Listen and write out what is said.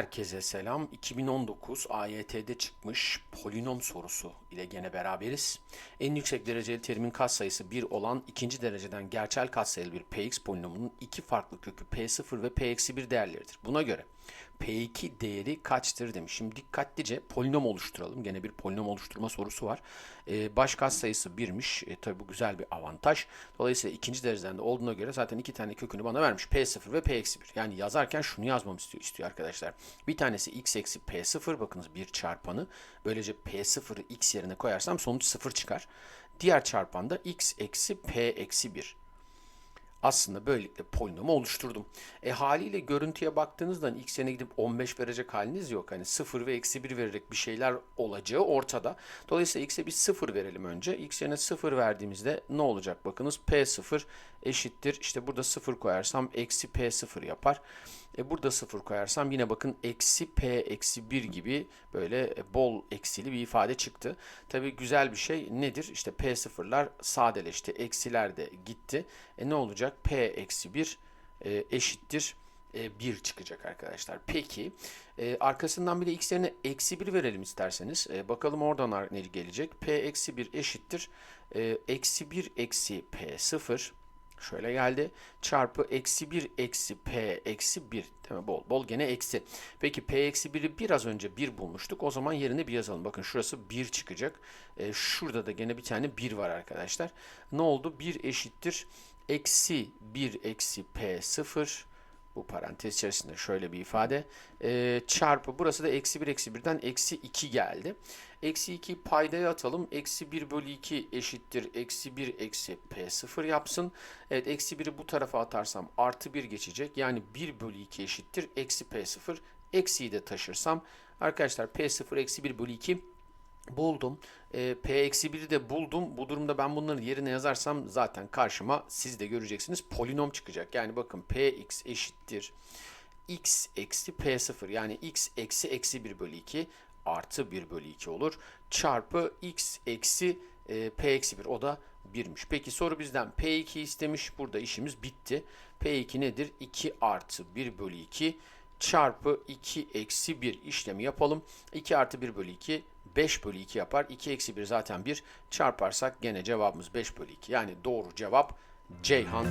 Herkese selam. 2019 AYT'de çıkmış polinom sorusu ile gene beraberiz. En yüksek dereceli terimin katsayısı 1 olan ikinci dereceden gerçel katsayılı bir px polinomunun iki farklı kökü p0 ve p-1 değerleridir. Buna göre p2 değeri kaçtır demiş. Şimdi dikkatlice polinom oluşturalım. Gene bir polinom oluşturma sorusu var. Ee, baş katsayısı 1'miş. E, tabii bu güzel bir avantaj. Dolayısıyla ikinci dereceden de olduğuna göre zaten iki tane kökünü bana vermiş. p0 ve p-1. Yani yazarken şunu yazmamı istiyor, istiyor arkadaşlar. Bir tanesi x eksi p0 bakınız bir çarpanı. Böylece p0'ı x yerine koyarsam sonuç 0 çıkar. Diğer çarpan da x eksi p eksi 1 aslında böylelikle polinomu oluşturdum. E haliyle görüntüye baktığınızda hani x yerine gidip 15 verecek haliniz yok. Hani 0 ve eksi 1 vererek bir şeyler olacağı ortada. Dolayısıyla x'e bir 0 verelim önce. x yerine 0 verdiğimizde ne olacak bakınız p0 eşittir. İşte burada 0 koyarsam eksi p0 yapar. E burada 0 koyarsam yine bakın eksi p eksi 1 gibi böyle e, bol eksili bir ifade çıktı. Tabi güzel bir şey nedir? İşte p sıfırlar sadeleşti. Eksiler de gitti. E ne olacak? P eksi 1 e, eşittir. 1 çıkacak arkadaşlar. Peki e, arkasından bir de x yerine eksi 1 verelim isterseniz. E, bakalım oradan ne gelecek? p eksi 1 eşittir. E, eksi 1 eksi p 0 Şöyle geldi. Çarpı eksi 1 eksi p eksi 1. Değil mi? Bol bol gene eksi. Peki p eksi 1'i biraz önce 1 bulmuştuk. O zaman yerine bir yazalım. Bakın şurası 1 çıkacak. E, şurada da gene bir tane 1 var arkadaşlar. Ne oldu? 1 eşittir. Eksi 1 eksi p 0 bu parantez içerisinde şöyle bir ifade. E, çarpı burası da eksi 1 eksi 1'den eksi 2 geldi. Eksi 2 paydaya atalım. Eksi 1 bölü 2 eşittir. Eksi 1 eksi P0 yapsın. Evet eksi 1'i bu tarafa atarsam artı 1 geçecek. Yani 1 bölü 2 eşittir. Eksi P0. Eksiyi de taşırsam. Arkadaşlar P0 eksi 1 bölü 2 buldum. E, P eksi 1'i de buldum. Bu durumda ben bunların yerine yazarsam zaten karşıma siz de göreceksiniz. Polinom çıkacak. Yani bakın Px eşittir. x eksi P0 yani x eksi eksi 1 bölü 2 artı 1 bölü 2 olur. Çarpı x eksi e, p eksi 1 o da 1'miş. Peki soru bizden p2 istemiş. Burada işimiz bitti. p2 nedir? 2 artı 1 bölü 2 çarpı 2 eksi 1 işlemi yapalım. 2 artı 1 bölü 2 5 bölü 2 yapar. 2 eksi 1 zaten 1 çarparsak gene cevabımız 5 bölü 2. Yani doğru cevap Ceyhan.